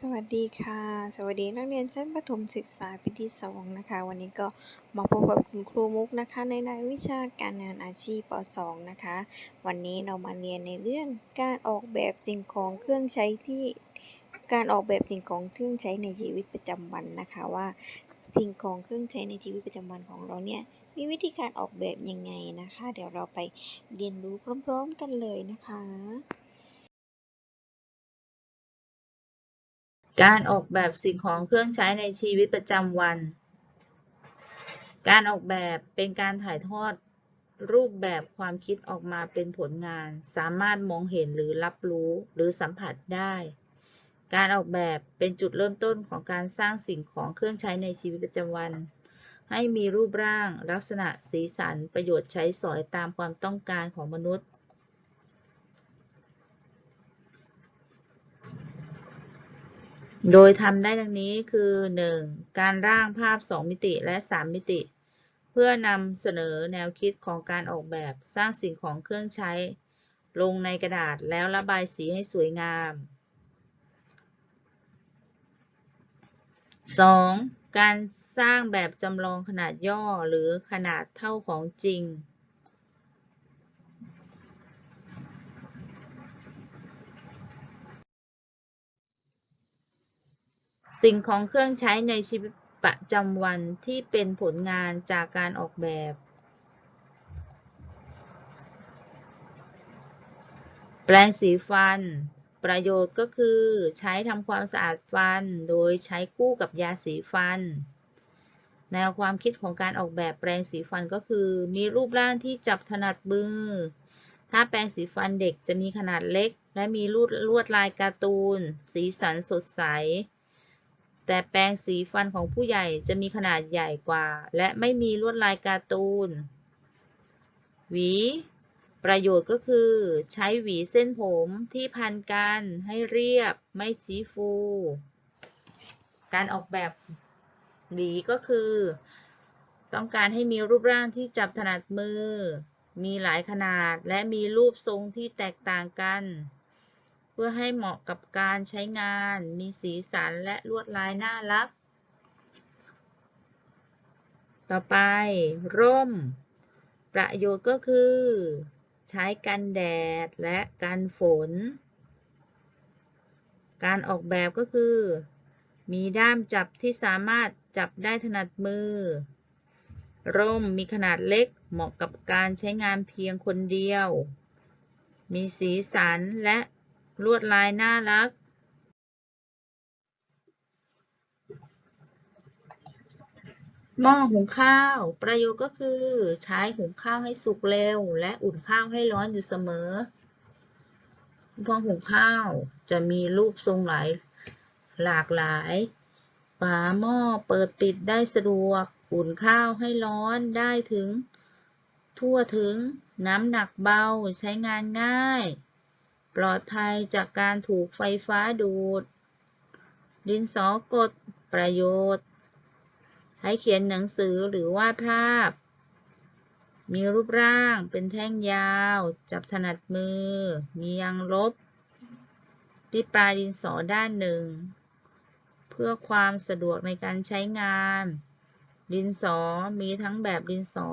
สวัสดีค่ะ สวัสดีนักเรียนชั้นประถมศึกษาปีที่สองนะคะ วันนี้ก็มาพบกับคุณครูมุกนะคะ ในรายวิชาการงานอาชีพป .2 นะคะ วันนี้เรามาเรียนในเรื่องการออกแบบสิ่งของเครื่องใช้ที่การออกแบบสิ่งของเครื่องใช้ในชีวิตประจำวันนะคะว่า สิ่งของเครื่องใช้ในชีวิตประจำวันของเราเนี่ยมีวิธีการออกแบบยังไงนะคะ เดี๋ยวเราไปเรียนรู้พร้อม ๆ กันเลยนะคะ การออกแบบสิ่งของเครื่องใช้ในชีวิตประจำวัน การออกแบบเป็นการถ่ายทอดรูปแบบความคิดออกมาเป็นผลงาน สามารถมองเห็นหรือรับรู้หรือสัมผัสได้ การออกแบบเป็นจุดเริ่มต้นของการสร้างสิ่งของเครื่องใช้ในชีวิตประจำวัน ให้มีรูปร่าง ลักษณะสีสันประโยชน์ใช้สอยตามความต้องการของมนุษย์ โดยทำได้ดังนี้คือ 1. การร่างภาพ 2 มิติและ 3 มิติ เพื่อนำเสนอแนวคิดของการออกแบบสร้างสิ่งของเครื่องใช้ ลงในกระดาษแล้วระบายสีให้สวยงาม 2. การสร้างแบบจำลองขนาดย่อหรือขนาดเท่าของจริง สิ่งของเครื่องใช้ในชีวิตประจำวันที่เป็นผลงานจากการออกแบบ แปรงสีฟัน ประโยชน์ก็คือใช้ทำความสะอาดฟัน โดยใช้คู่กับยาสีฟัน แนวความคิดของการออกแบบแปรงสีฟันก็คือ มีรูปร่างที่จับถนัดมือ ถ้าแปรงสีฟันเด็กจะมีขนาดเล็ก และมีลวดลวดลายการ์ตูน สีสันสดใส แต่แปรงสีฟันของผู้ใหญ่จะมีขนาดใหญ่กว่า และไม่มีลวดลายการ์ตูน หวี ประโยชน์ก็คือ ใช้หวีเส้นผมที่พันกันให้เรียบไม่ชี้ฟู การออกแบบหวีก็คือ ต้องการให้มีรูปร่างที่จับถนัดมือ มีหลายขนาดและมีรูปทรงที่แตกต่างกัน พื่อให้เหมาะกับการใช้งาน มีสีสันและลวดลายน่ารัก ต่อไป ร่ม ประโยชน์ก็คือ ใช้กันแดดและกันฝน การออกแบบก็คือ มีด้ามจับที่สามารถจับได้ถนัดมือ ร่มมีขนาดเล็กเหมาะกับการใช้งานเพียงคนเดียวมีสีสันและ ลวดลายน่ารัก หม้อหุงข้าว ประโยชน์ก็คือ ใช้หุงข้าวให้สุกเร็ว และอุ่นข้าวให้ร้อนอยู่เสมอหม้อหุงข้าวจะมีรูปทรงหลายหลากหลายฝาหม้อเปิดปิดได้สะดวก อุ่นข้าวให้ร้อนได้ถึง ทั่วถึงน้ำหนักเบาใช้งานง่าย ปลอดภัยจากการถูกไฟฟ้าดูด ดินสอกดประโยชน์ ใช้เขียนหนังสือหรือวาดภาพ มีรูปร่างเป็นแท่งยาว จับถนัดมือ มียางลบ ที่ปลายดินสอด้านหนึ่ง เพื่อความสะดวกในการใช้งาน ดินสอมีทั้งแบบดินสอ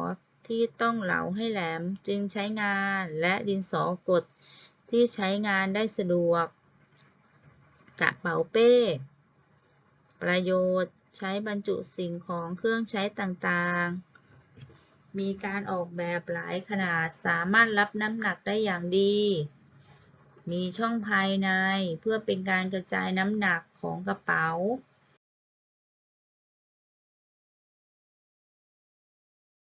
ที่ต้องเหลาให้แหลมจึงใช้งานและดินสอกด ที่ใช้งานได้สะดวก กระเป๋าเป้ ประโยชน์ใช้บรรจุสิ่งของเครื่องใช้ต่างๆ มีการออกแบบหลายขนาดสามารถรับน้ำหนักได้อย่างดี มีช่องภายในเพื่อเป็นการกระจายน้ำหนักของกระเป๋า